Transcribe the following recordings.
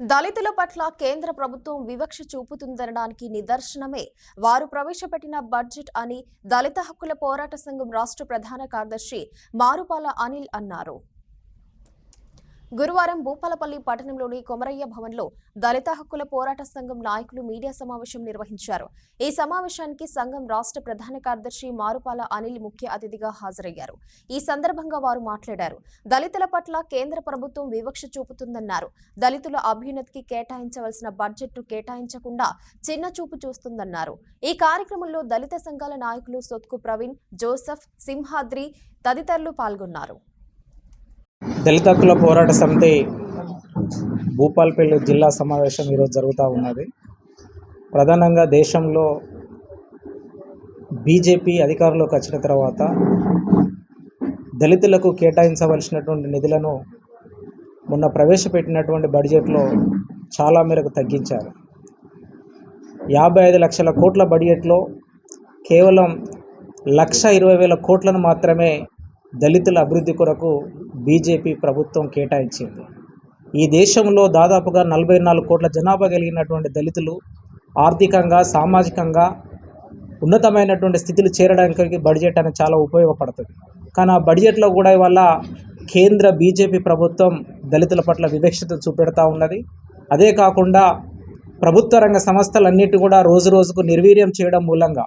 దళితుల పట్ల కేంద్ర ప్రభుత్వం వివక్ష చూపుతుందనడానికి నిదర్శనమే. వారు ప్రవేశపెట్టిన బడ్జెట్ అని దళిత హక్కుల పోరాట సంఘం రాష్ట్ర ప్రధాన కార్యదర్శి మారుపాల అనిల్ అన్నారు. గురువారం భూపాలపల్లి పట్టణంలోని కొమరయ్య భవన్లో దళిత హక్కుల పోరాట సంఘం నాయకులు మీడియా సమావేశం నిర్వహించారు. ఈ సమావేశానికి సంఘం రాష్ట్ర ప్రధాన కార్యదర్శి మారుపాల అనిల్ ముఖ్య అతిథిగా హాజరయ్యారు. ఈ సందర్భంగా వారు మాట్లాడారు. దళితుల పట్ల కేంద్ర ప్రభుత్వం వివక్ష చూపుతుందన్నారు. దళితుల అభ్యున్నతికి కేటాయించవలసిన బడ్జెట్ను కేటాయించకుండా చిన్న చూపు చూస్తుందన్నారు. ఈ కార్యక్రమంలో దళిత సంఘాల నాయకులు సొత్కు ప్రవీణ్ జోసెఫ్ సింహాద్రి తదితరులు పాల్గొన్నారు. దళిత హక్కుల పోరాట సమితి భూపాల్పల్లి జిల్లా సమావేశం ఈరోజు జరుగుతూ ఉన్నది. ప్రధానంగా దేశంలో బీజేపీ అధికారంలోకి వచ్చిన తర్వాత దళితులకు కేటాయించవలసినటువంటి నిధులను మొన్న ప్రవేశపెట్టినటువంటి బడ్జెట్లో చాలా మేరకు తగ్గించారు. యాభై ఐదు లక్షల కోట్ల బడ్జెట్లో కేవలం లక్ష ఇరవై వేల కోట్లను మాత్రమే దళితుల అభివృద్ధి కొరకు బీజేపీ ప్రభుత్వం కేటాయించింది. ఈ దేశంలో దాదాపుగా నలభై నాలుగు కోట్ల జనాభా కలిగినటువంటి దళితులు ఆర్థికంగా సామాజికంగా ఉన్నతమైనటువంటి స్థితిలో చేరడానికి బడ్జెట్ అనేది చాలా ఉపయోగపడుతుంది. కానీ ఆ బడ్జెట్లో కూడా ఇవాళ కేంద్ర బీజేపీ ప్రభుత్వం దళితుల పట్ల వివక్షత చూపెడతా ఉన్నది. అదే కాకుండా ప్రభుత్వ రంగ సంస్థలన్నిటి కూడా రోజు రోజుకు నిర్వీర్యం చేయడం మూలంగా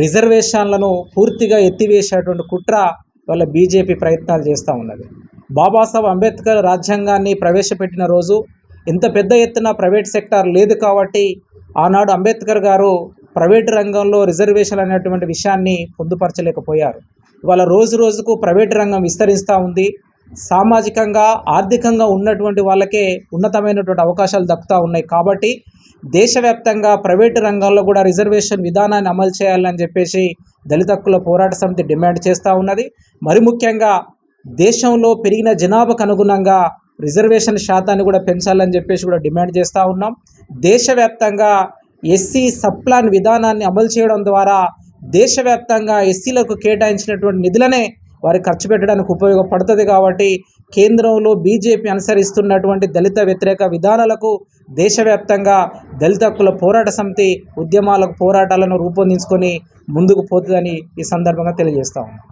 రిజర్వేషన్లను పూర్తిగా ఎత్తివేసేటువంటి కుట్ర వాళ్ళ బీజేపీ ప్రయత్నాలు చేస్తూ ఉన్నది. బాబాసాహెబ్ అంబేద్కర్ రాజ్యాంగాన్ని ప్రవేశపెట్టిన రోజు ఇంత పెద్ద ఎత్తున ప్రైవేట్ సెక్టార్ లేదు కాబట్టి ఆనాడు అంబేద్కర్ గారు ప్రైవేటు రంగంలో రిజర్వేషన్ అనేటువంటి విషయాన్ని పొందుపరచలేకపోయారు. ఇవాళ రోజు రోజుకు ప్రైవేటు రంగం విస్తరిస్తూ ఉంది. సామాజికంగా ఆర్థికంగా ఉన్నటువంటి వాళ్ళకే ఉన్నతమైనటువంటి అవకాశాలు దక్కుతూ ఉన్నాయి. కాబట్టి దేశవ్యాప్తంగా ప్రైవేటు రంగాల్లో కూడా రిజర్వేషన్ విధానాన్ని అమలు చేయాలని చెప్పేసి దళిత హక్కుల పోరాట సమితి డిమాండ్ చేస్తూ ఉన్నది. మరి ముఖ్యంగా దేశంలో పెరిగిన జనాభాకు అనుగుణంగా రిజర్వేషన్ శాతాన్ని కూడా పెంచాలని చెప్పేసి కూడా డిమాండ్ చేస్తూ ఉన్నాం. దేశవ్యాప్తంగా ఎస్సీ సప్లాన్ విధానాన్ని అమలు చేయడం ద్వారా దేశవ్యాప్తంగా ఎస్సీలకు కేటాయించినటువంటి నిధులనే వారి ఖర్చు పెట్టడానికి ఉపయోగపడుతుంది కాబట్టి కేంద్రంలో బీజేపీ అనుసరిస్తున్నటువంటి దళిత వ్యతిరేక విధానాలకు దేశవ్యాప్తంగా దళిత హక్కుల పోరాట సమితి ఉద్యమాలకు పోరాటాలను రూపొందించుకొని ముందుకు పోతుందని ఈ సందర్భంగా తెలియజేస్తా